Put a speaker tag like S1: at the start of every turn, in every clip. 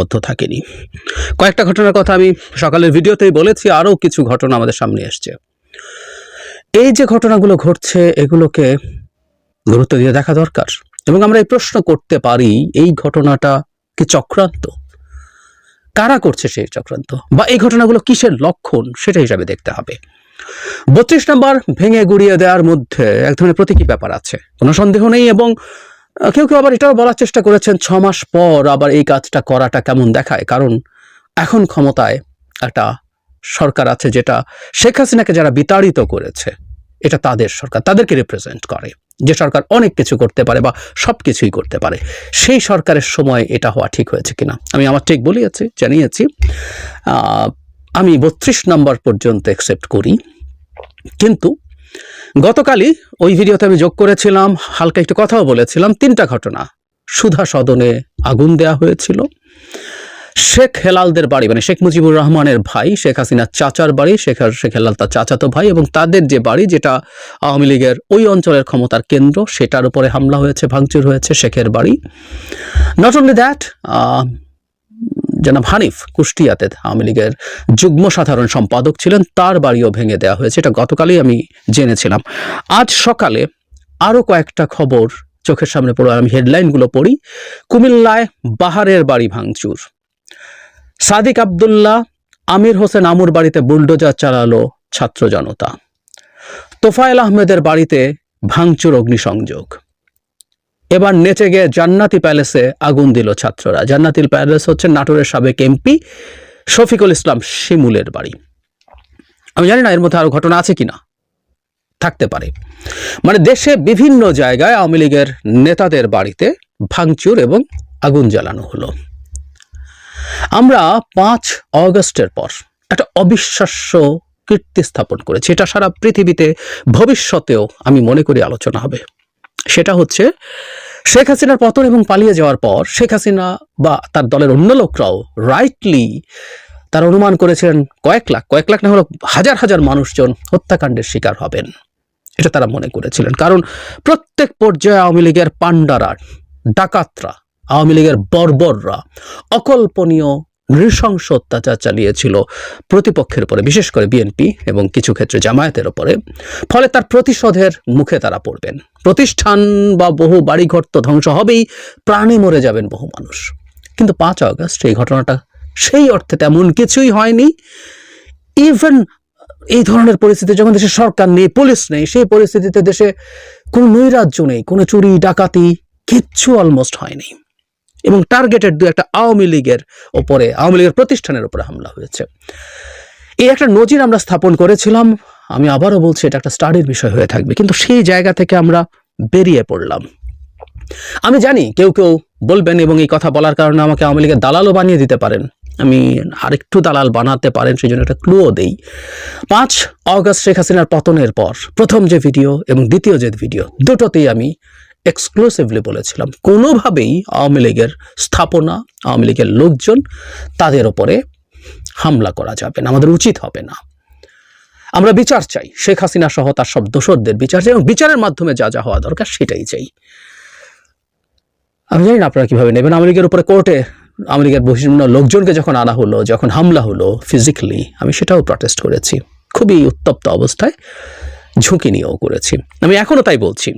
S1: বদ্ধ থাকেনি। কয়েকটা ঘটনার কথা আমি সকালের ভিডিওতেই বলেছি, আরও কিছু ঘটনা আমাদের সামনে এসছে। এই যে ঘটনাগুলো ঘটছে, এগুলোকে গুরুত্ব দিয়ে দেখা দরকার। এবং আমরা এই প্রশ্ন করতে পারি, এই ঘটনাটা কি চক্রান্ত? কারা করছে সেই চক্রান্ত? বা এই ঘটনাগুলো কিসের লক্ষণ, সেটা হিসাবে দেখতে হবে। বত্রিশ নম্বর, ভেঙে গুড়িয়ে দেওয়ার মধ্যে এক ধরনের প্রতীকী ব্যাপার আছে। কোনো সন্দেহ নেই এবং কেউ কেউ আবার এটাও বলার চেষ্টা করেছেন, ছ মাস পর আবার এই কাজটা করাটা কেমন দেখায়? কারণ এখন ক্ষমতায় একটা সরকার আছে যেটা শেখ হাসিনাকে যারা বিতাড়িত করেছে, এটা তাদের সরকার, তাদেরকে রিপ্রেজেন্ট করে। যে সরকার অনেক কিছু করতে পারে বা সব কিছুই করতে পারে, সেই সরকারের সময় এটা হওয়া ঠিক হয়েছে কিনা? আমি আমার ঠিক বলিয়েছি, জানিয়েছি। আমি বত্রিশ নম্বর পর্যন্ত অ্যাকসেপ্ট করি। কিন্তু গতকালই ওই ভিডিওতে আমি যোগ করেছিলাম, হালকা একটু কথাও বলেছিলাম, তিনটা ঘটনা। সুধা সদনে আগুন দেয়া হয়েছিল। শেখ হেলালদের বাড়ি মানে শেখ মুজিবুর রহমানের ভাই, শেখ হাসিনার চাচার বাড়ি, শেখ শেখ হেলাল তার চাচাতো ভাই এবং তাদের যে বাড়ি, যেটা আওয়ামী লীগের ওই অঞ্চলের ক্ষমতার কেন্দ্র, সেটার উপরে হামলা হয়েছে, ভাঙচুর হয়েছে শেখের বাড়ি। নট অনলি দ্যাট জনাব হানিফ কুষ্টিয়াতে আওয়ামী লীগের যুগ্ম সাধারণ সম্পাদক ছিলেন, তার বাড়িও ভেঙে দেওয়া হয়েছে, এটা গতকালই আমি জেনেছিলাম। আজ সকালে আরও কয়েকটা খবর চোখের সামনে পড়ে আমি হেডলাইনগুলো পড়ি। কুমিল্লায় বাহারের বাড়ি ভাঙচুর। সাদিক আবদুল্লাহ, আমির হোসেন আমুর বাড়িতে বুলডোজার চালালো ছাত্র জনতা। তোফায়েল আহমেদের বাড়িতে ভাঙচুর, অগ্নিসংযোগ। এবার নেচে গিয়ে জান্নাতি প্যালেসে আগুন দিল ছাত্ররা। জান্নাতি প্যালেস হচ্ছে নাটোরের সাবেক এমপি শফিকুল ইসলাম শিমুলের বাড়ি। আমি জানি না এর মধ্যে আরও ঘটনা আছে কিনা। থাকতে পারে। মানে দেশে বিভিন্ন জায়গায় আওয়ামী লীগের নেতাদের বাড়িতে ভাঙচুর এবং আগুন জ্বালানো হলো। আমরা পাঁচ অগস্টের পর একটা অবিশ্বাস্য কীর্তি স্থাপন করেছি। এটা সারা পৃথিবীতে ভবিষ্যতেও আমি মনে করি আলোচনা হবে। সেটা হচ্ছে শেখ হাসিনার পতন এবং পালিয়ে যাওয়ার পর শেখ হাসিনা বা তার দলের অন্য লোকরাও রাইটলি তার অনুমান করেছিলেন কয়েক লাখ কয়েক লাখ না হলো হাজার হাজার মানুষজন হত্যাকাণ্ডের শিকার হবেন। এটা তারা মনে করেছিলেন। কারণ প্রত্যেক পর্যায়ে আওয়ামী লীগের পাণ্ডারা, ডাকাতরা, আওয়ামী লীগের বর্বররা, অকল্পনীয় নৃশংস অত্যাচার চালিয়েছিল প্রতিপক্ষের উপরে, বিশেষ করে বিএনপি এবং কিছু ক্ষেত্রে জামায়াতের উপরে। ফলে তার প্রতিশোধের মুখে তারা পড়বেন। প্রতিষ্ঠান বা বহু বাড়িঘর তো ধ্বংস হবেই, প্রাণে মরে যাবেন বহু মানুষ। কিন্তু পাঁচ আগস্ট, এই ঘটনাটা সেই অর্থে তেমন কিছুই হয়নি। ইভেন এই ধরনের পরিস্থিতি, যখন দেশে সরকার নেই, পুলিশ নেই, সেই পরিস্থিতিতে দেশে কোনো নৈরাজ্য নেই, কোনো চুরি, ডাকাতি, কিচ্ছু অলমোস্ট হয়নি। এবং টার্গেটেড দু একটা আওয়ামী লীগের ওপরে, আওয়ামী লীগের প্রতিষ্ঠানের উপরে হামলা হয়েছে। এই একটা নজির আমরা স্থাপন করেছিলাম, আমি আবারও বলছি এটা একটা স্টাডির বিষয় হয়ে থাকবে, কিন্তু সেই জায়গা থেকে আমরা বেরিয়ে পড়লাম। আমি জানি কেউ কেউ বলবেন এবং এই কথা বলার কারণে আমাকে আওয়ামী লীগের দালালও বানিয়ে দিতে পারেন। আমি আরেকটু দালাল বানাতে পারেন সেই জন্য একটা ক্লুও দেই। পাঁচ অগস্ট শেখ হাসিনার পতনের পর প্রথম যে ভিডিও এবং দ্বিতীয় যে ভিডিও দুটোতেই আমি এক্সক্লুসিভলি বলেছিলাম। কোনোভাবেই আওয়ামী লীগের স্থাপনা, আওয়ামী লীগের লোকজন তাদের ওপরে হামলা করা যাবে না, আমাদের উচিত হবে না। আমরা বিচার চাই, শেখ হাসিনা সহ তার সব দোষরদের বিচার চাই এবং বিচারের মাধ্যমে যা যা হওয়া দরকার সেটাই চাই। আমি জানি না আপনারা কীভাবে নেবেন, আওয়ামী লীগের উপরে কোর্টে আওয়ামী লীগের বিভিন্ন লোকজনকে যখন আনা হলো, যখন হামলা হলো ফিজিক্যালি আমি সেটাও প্রটেস্ট করেছি। খুবই উত্তপ্ত অবস্থায় ঝুঁকি নিয়েও করেছি। আমি এখনও তাই বলছি।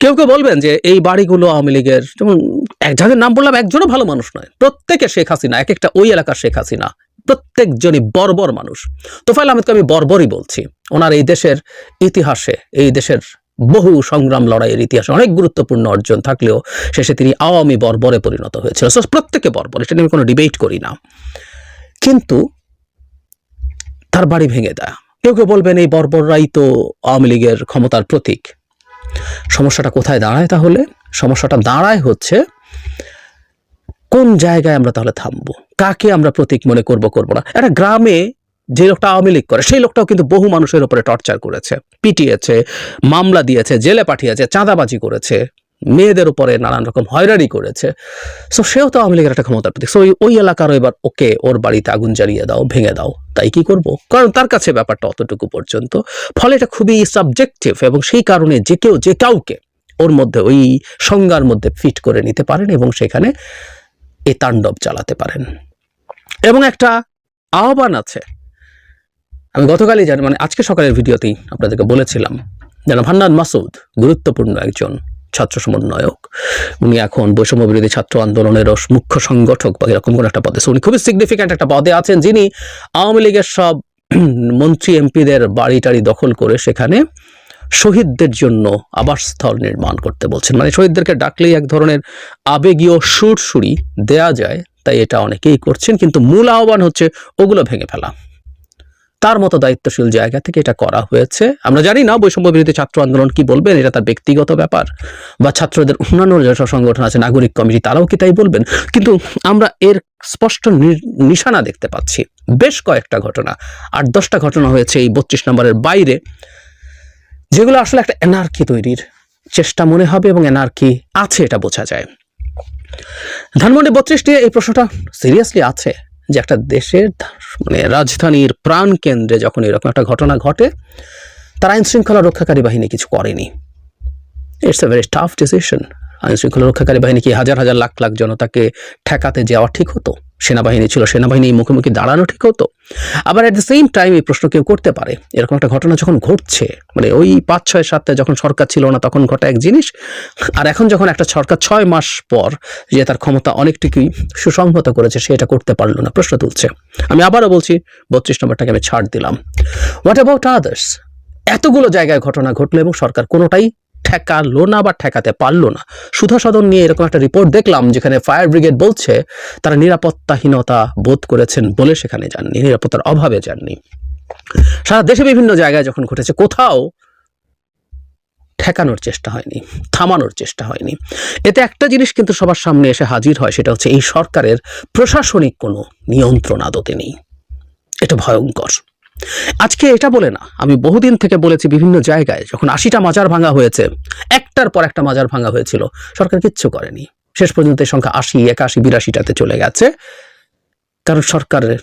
S1: কেউ কেউ বলবেন যে এই বাড়িগুলো আওয়ামী লীগের যেমন এক যাদের নাম বললাম একজনও ভালো মানুষ নয়। প্রত্যেকে শেখ হাসিনা এক একটা ওই এলাকার শেখ হাসিনা। প্রত্যেকজনই বর্বর মানুষ। তোফাইল আহমেদকে আমি বর্বরই বলছি। ওনার এই দেশের ইতিহাসে এই দেশের বহু সংগ্রাম লড়াইয়ের ইতিহাসে অনেক গুরুত্বপূর্ণ অর্জন থাকলেও শেষে তিনি আওয়ামী বর্বরে পরিণত হয়েছিল। So, প্রত্যেকে বর্বর এটা নিয়ে আমি কোনো ডিবেট করি না। কিন্তু তার বাড়ি ভেঙে দেয়। কেউ কেউ বলবেন এই বর্বররাই তো আওয়ামী লীগের ক্ষমতার প্রতীক। সমস্যাটা কোথায় দাঁড়ায় তাহলে? সমস্যাটা দাঁড়ায় হচ্ছে, কোন জায়গায় আমরা তাহলে থামবো? কাকে আমরা প্রতীক মনে করব করব না? একটা গ্রামে যে লোকটা আওয়ামী লীগ করে, সেই লোকটাও কিন্তু বহু মানুষের উপরে টর্চার করেছে, পিটিয়েছে, মামলা দিয়েছে, জেলে পাঠিয়েছে, চাঁদাবাজি করেছে। মেয়েদের উপরে নানান রকম হয়রানি করেছে। সো সেও তো আওয়ামী লীগের একটা ক্ষমতার প্রতীক। সো ওই এলাকারও এবার ওকে ওর বাড়িতে আগুন জ্বালিয়ে দাও, ভেঙে দাও, তাই কি করব? কারণ তার কাছে ব্যাপারটা অতটুকু পর্যন্ত। ফলে এটা খুবই সাবজেক্টিভ এবং সেই কারণে যে কেউ, যে কাউকে ওর মধ্যে ওই সংজ্ঞার মধ্যে ফিট করে নিতে পারেন এবং সেখানে এ তাণ্ডব চালাতে পারেন। এবং একটা আহ্বান আছে। আমি গতকালই জানি মানে আজকে সকালের ভিডিওতেই আপনাদেরকে বলেছিলাম, যেন ভান্নান মাসুদ গুরুত্বপূর্ণ একজন ছাত্র সমন্বয়ক। উনি এখন বৈষম্য বিরোধী ছাত্র আন্দোলনের মুখ্য সংগঠক বা এরকম কোন একটা পদে। উনি খুবই সিগনিফিক্যান্ট একটা পদে আছেন যিনি আওয়ামী লীগের সব মন্ত্রী, এমপিদের বাড়ি টাড়ি দখল করে সেখানে শহীদদের জন্য আবাসস্থল নির্মাণ করতে বলছেন। মানে শহীদদেরকে ডাকলেই এক ধরনের আবেগীয় সুরসুরি দেয়া যায়, তাই এটা অনেকেই করছেন। কিন্তু মূল আহ্বান হচ্ছে, ওগুলো ভেঙে ফেলা। তার মতো দায়িত্বশীল জায়গা থেকে এটা করা হয়েছে। আমরা জানি না বৈষম্য বিরোধী ছাত্র আন্দোলন কি বলবেন, এটা তার ব্যক্তিগত ব্যাপার বা ছাত্রদের অন্যান্য যেসব সংগঠন আছে, নাগরিক কমিটি, তারাও কি তাই বলবেন? কিন্তু আমরা এর স্পষ্ট নিশানা দেখতে পাচ্ছি। বেশ কয়েকটা ঘটনা, আট দশটা ঘটনা হয়েছে এই বত্রিশ নম্বরের বাইরে, যেগুলো আসলে একটা এনার্কি তৈরির চেষ্টা মনে হবে এবং এনার্কি আছে এটা বোঝা যায়। ধানমন্ডি বত্রিশ নিয়ে এই প্রশ্নটা সিরিয়াসলি আছে। যে একটা দেশের মানে রাজধানীর প্রাণ কেন্দ্রে যখন এরকম একটা ঘটনা ঘটে, তার আইন শৃঙ্খলা রক্ষাকারী বাহিনী কিছু করেনি। It's a very tough decision আইন শৃঙ্খলা রক্ষাকারী বাহিনী কি হাজার হাজার লাখ লাখ জনতাকে ঠেকাতে যাওয়া ঠিক হতো? সেনাবাহিনী ছিল, সেনাবাহিনী মুখোমুখি দাঁড়ানো ঠিক হতো? আবার অ্যাট দ্য সেম টাইম এই প্রশ্ন কেউ করতে পারে। এরকম একটা ঘটনা যখন ঘটছে মানে ওই পাঁচ, ছয় সাতে যখন সরকার ছিল না, তখন ঘটা এক জিনিস। আর এখন যখন একটা সরকার ছয় মাস পর যে তার ক্ষমতা অনেকটুকুই সুসংহত করেছে, সে এটা করতে পারল না, প্রশ্ন তুলছে। আমি আবারও বলছি, বত্রিশ নম্বরটাকে আমি ছাড় দিলাম। হোয়াট অ্যাবাউট আদার্স এতগুলো জায়গায় ঘটনা ঘটলো এবং সরকার কোনোটাই ঠেকালো না বা ঠেকাতে পারল না। সুধা সদন নিয়ে এরকম একটা রিপোর্ট দেখলাম যেখানে ফায়ার ব্রিগেড বলছে, তারা নিরাপত্তাহীনতা বোধ করেছেন বলে সেখানে যাননি নিরাপত্তার অভাবে যাননি সারা দেশে বিভিন্ন জায়গায় যখন ঘটেছে, কোথাও ঠেকানোর চেষ্টা হয়নি, থামানোর চেষ্টা হয়নি। এতে একটা জিনিস কিন্তু সবার সামনে এসে হাজির হয়, সেটা হচ্ছে এই সরকারের প্রশাসনিক কোনো নিয়ন্ত্রণ আদতে নেই। এটা ভয়ঙ্কর। আজকে এটা বলে না, আমি বহুদিন থেকে বলেছি বিভিন্ন জায়গায়, যখন আশিটা মাজার ভাঙা হয়েছে, একটার পর একটা মাজার ভাঙা হয়েছিল, সরকার কিচ্ছু করেনি। শেষ পর্যন্ত সংখ্যা আশি, একাশি, বিরাশিটাতে চলে গেছে। কারণ সরকারের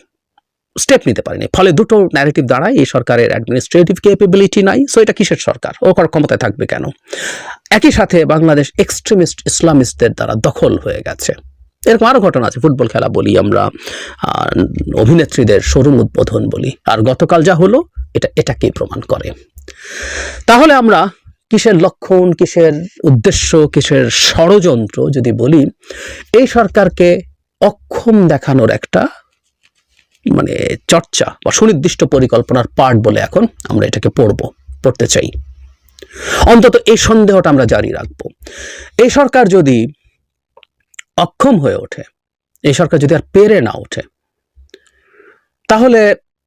S1: স্টেপ নিতে পারেনি। ফলে দুটো ন্যারেটিভ দাঁড়ায়, এই সরকারের অ্যাডমিনিস্ট্রেটিভ ক্যাপেবিলিটি নাই সো এটা কিসের সরকার? ও ক্ষমতায় থাকবে কেন? একই সাথে বাংলাদেশ এক্সট্রিমিস্ট ইসলামিস্টদের দ্বারা দখল হয়ে গেছে। এরকম আরও ঘটনা আছে, ফুটবল খেলা বলি আমরা অভিনেত্রীদের শোরুম উদ্বোধন বলি। আর গতকাল যা হলো, এটা, এটাকেই প্রমাণ করে। তাহলে আমরা কিসের লক্ষণ, কিসের উদ্দেশ্য, কিসের ষড়যন্ত্র যদি বলি, এই সরকারকে অক্ষম দেখানোর একটা মানে চর্চা বা সুনির্দিষ্ট পরিকল্পনার পার্ট বলে এখন আমরা এটাকে পড়ব, পড়তে চাই। অন্তত এই সন্দেহটা আমরা জারি রাখব। এই সরকার যদি অক্ষম হয়ে ওঠে। এই সরকার যদি আর পেরে না ওঠে, তাহলে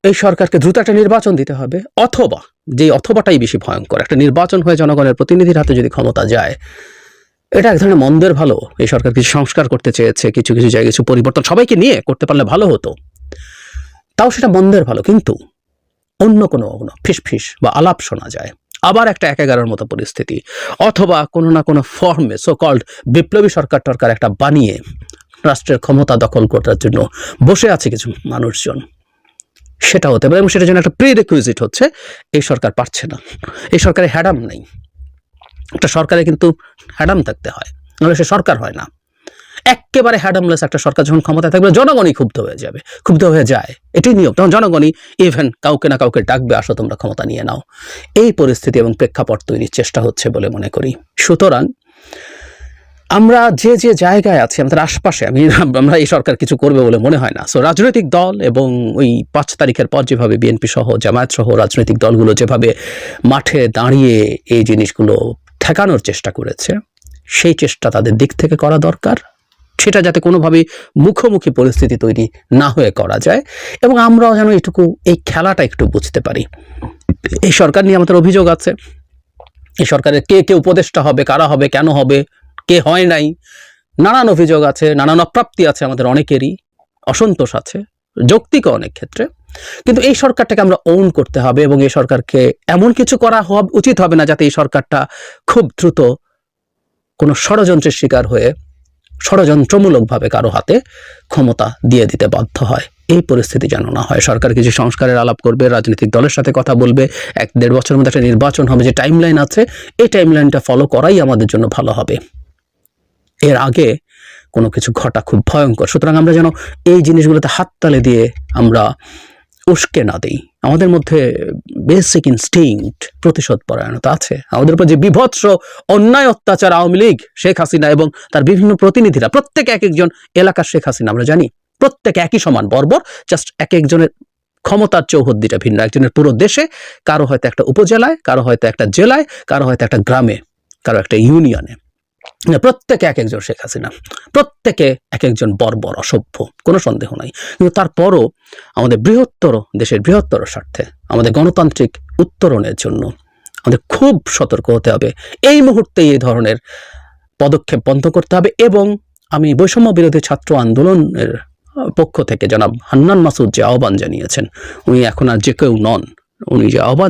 S1: এই সরকারকে দ্রুত একটা নির্বাচন দিতে হবে, অথবা যে অথবাটাই বেশি ভয়ঙ্কর, একটা নির্বাচন হয়ে জনগণের প্রতিনিধির হাতে যদি ক্ষমতা যায়, এটা এক ধরনের মন্দের ভালো। এই সরকার কিছু সংস্কার করতে চেয়েছে, কিছু কিছু জায়গায় কিছু পরিবর্তন সবাইকে নিয়ে করতে পারলে ভালো হতো। তাও সেটা মন্দের ভালো, কিন্তু অন্য কোনো ফিসফিস বা আলাপ শোনা যায়। আবার একটা এক এগারোর মতো পরিস্থিতি। অথবা কোনো না কোনো ফর্মে সো কল্ড বিপ্লবী সরকার টরকার একটা বানিয়ে রাষ্ট্রের ক্ষমতা দখল করার জন্য বসে আছে কিছু মানুষজন। সেটা হতে পারে এবং সেটার জন্য একটা প্রি রেকুইজিট হচ্ছে, এই সরকার পারছে না। এই সরকারে হ্যাডাম নেই। একটা সরকারে কিন্তু হ্যাডাম থাকতে হয়, নাহলে সে সরকার হয় না। একেবারে হ্যাডামলেস একটা সরকার যখন ক্ষমতায় থাকবে, জনগণই ক্ষুব্ধ হয়ে যাবে, ক্ষুব্ধ হয়ে যায়। এটাই নিয়ম। তখন জনগণই ইভেন কাউকে না কাউকে ডাকবে, আসো তোমরা ক্ষমতা নিয়ে নাও। এই পরিস্থিতি এবং প্রেক্ষাপট তৈরির চেষ্টা হচ্ছে বলে মনে করি। সুতরাং আমরা যে যে জায়গায় আছি, আমাদের আশপাশে, আমি আমরা এই সরকার কিছু করবে বলে মনে হয় না। সো রাজনৈতিক দল এবং ওই পাঁচ তারিখের পর যেভাবে বিএনপি সহ, জামায়াত সহ রাজনৈতিক দলগুলো যেভাবে মাঠে দাঁড়িয়ে এই জিনিসগুলো ঠেকানোর চেষ্টা করেছে, সেই চেষ্টা তাদের দিক থেকে করা দরকার। সেটা যাতে কোনোভাবেই মুখোমুখি পরিস্থিতি তৈরি না হয়ে করা যায় এবং আমরাও যেন এটুকু এই খেলাটা একটু বুঝতে পারি। এই সরকার নিয়ে আমাদের অভিযোগ আছে। এই সরকারের কে কে উপদেষ্টা হবে, কারা হবে, কেন হবে, কে হয় নাই, নানান অভিযোগ আছে, নানান অপ্রাপ্তি আছে আমাদের অনেকেরই, অসন্তোষ আছে, যৌক্তিক অনেক ক্ষেত্রে। কিন্তু এই সরকারটাকে আমরা ওন করতে হবে এবং এই সরকারকে এমন কিছু করা উচিত হবে না যাতে এই সরকারটা খুব দ্রুত কোনো ষড়যন্ত্রের শিকার হয়ে ষড়যন্ত্রমূলকভাবে কারও হাতে ক্ষমতা দিয়ে দিতে বাধ্য হয়। এই পরিস্থিতি যেন না হয়। সরকার কিছু সংস্কারের আলাপ করবে, রাজনৈতিক দলের সাথে কথা বলবে, এক দেড় বছরের মধ্যে একটা নির্বাচন হবে, যে টাইমলাইন আছে, এই টাইমলাইনটা ফলো করাই আমাদের জন্য ভালো হবে। এর আগে কোনো কিছু ঘটা খুব ভয়ঙ্কর। সুতরাং আমরা যেন এই জিনিসগুলোতে হাততালি দিয়ে আমরা উস্কে না দিই। আমাদের মধ্যে বেসিক ইনস্টিংক্ট প্রতিশোধ পরায়ণতা আছে। আমাদের উপর যে বিভৎস অন্যায় অত্যাচার আওয়ামী লীগ, শেখ হাসিনা এবং তার বিভিন্ন প্রতিনিধিরা, প্রত্যেকে এক একজন এলাকার শেখ হাসিনা আমরা জানি। প্রত্যেকে একই সমান বর্বর জাস্ট এক একজনের ক্ষমতার চৌহদ্দিটা ভিন্ন। একজনের পুরো দেশে, কারও হয়তো একটা উপজেলায়, কারও হয়তো একটা জেলায়, কারও হয়তো একটা গ্রামে, কারও একটা ইউনিয়নে প্রত্যেকে এক একজন শেখ হাসিনা, প্রত্যেকে এক একজন বর্বর অসভ্য, কোনো সন্দেহ নাই। কিন্তু তারপরও আমাদের বৃহত্তর, দেশের বৃহত্তর স্বার্থে, আমাদের গণতান্ত্রিক উত্তরণের জন্য আমাদের খুব সতর্ক হতে হবে। এই মুহূর্তে এই ধরনের পদক্ষেপ বন্ধ করতে হবে এবং আমি বৈষম্য বিরোধী ছাত্র আন্দোলনের পক্ষ থেকে জনাব হান্নান মাসুদ যে আহ্বান জানিয়েছেন, উনি এখন আর যে কেউ নন, উনি যে আহ্বান